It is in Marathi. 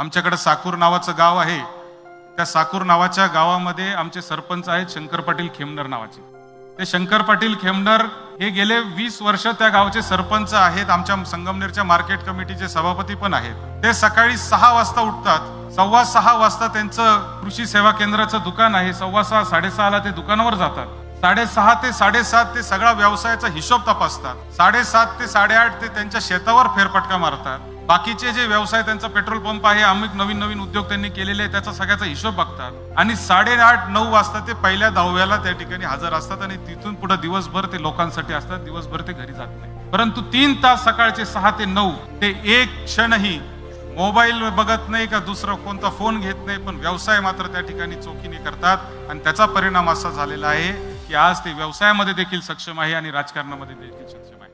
आमच्याकडे साकूर नावाचं गाव आहे. त्या साकूर नावाच्या गावामध्ये आमचे सरपंच आहेत शंकर पाटील खेमनर नावाचे. ते शंकर पाटील खेमनर हे गेले वीस वर्ष त्या गावचे सरपंच आहेत. आमच्या संगमनेरच्या मार्केट कमिटीचे सभापती पण आहेत. ते सकाळी सहा वाजता उठतात. सव्वा सहा वाजता त्यांचं कृषी सेवा केंद्राचं दुकान आहे. सव्वा सहा साडेसहाला ते दुकानावर जातात. साडेसहा ते साडेसात ते सगळा व्यवसायाचा हिशोब तपासतात. साडेसात ते साडेआठ ते त्यांच्या शेतावर फेरफटका मारतात. बाकीचे जे व्यवसाय त्यांचा पेट्रोल पंप आहे अमुक नवीन नवीन उद्योग त्यांनी केलेले आहे त्याचा सगळ्याचा हिशोब बघतात. आणि साडेआठ नऊ वाजता ते पहिल्या दहाव्याला त्या ठिकाणी हजर असतात आणि तिथून पुढे दिवसभर ते लोकांसाठी असतात दिवसभर ते घरी जात नाही. परंतु तीन तास सकाळचे सहा ते नऊ ते एक क्षणही मोबाईल बघत नाही का दुसरा कोणता फोन घेत नाही पण व्यवसाय मात्र त्या ठिकाणी चोखीने करतात. आणि त्याचा परिणाम असा झालेला आहे की आज ते व्यवसायामध्ये देखील सक्षम आहे आणि राजकारणामध्ये देखील सक्षम आहे.